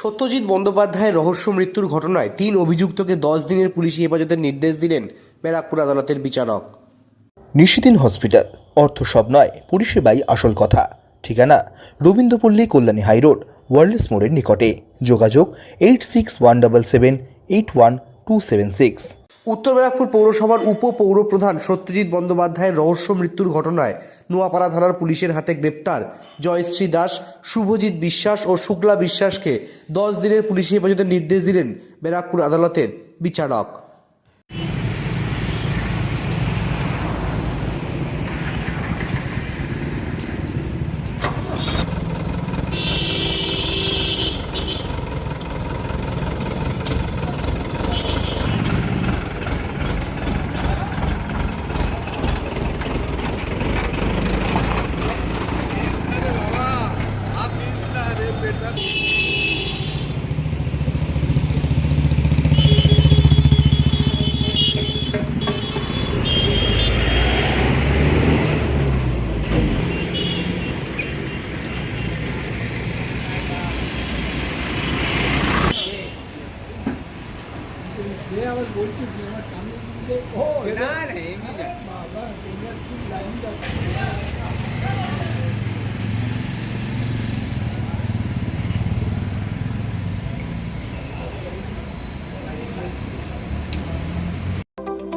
সত্যজিৎ বন্দ্যোপাধ্যায়ের রহস্য মৃত্যুর ঘটনায় তিন অভিযুক্তকে দশ দিনের পুলিশি হেফাজতের নির্দেশ দিলেন ব্যারাকপুর আদালতের বিচারক। নিশিদিন হসপিটাল, অর্থ সব নয়, পরিষেবাই আসল কথা। ঠিকানা, রবীন্দ্রপল্লী, কল্যাণী হাইরোড ওয়ার্ল্ডস মোড়ের নিকটে। যোগাযোগ, eight six one double seven, eight one two seven six. উত্তর ব্যারাকপুর পৌরসভার উপ পৌরপ্রধান সত্যজিৎ বন্দ্যোপাধ্যায়ের রহস্য মৃত্যুর ঘটনায় নোয়াপাড়া থানার পুলিশের হাতে গ্রেপ্তার। জয়শ্রী দাস, শুভজিৎ বিশ্বাস ও শুক্লা বিশ্বাসকে দশ দিনের পুলিশি হেফাজতের নির্দেশ দিলেন ব্যারাকপুর আদালতের বিচারক। બે હવે બોલતું જ નહીં સામે ના નહીં બાબા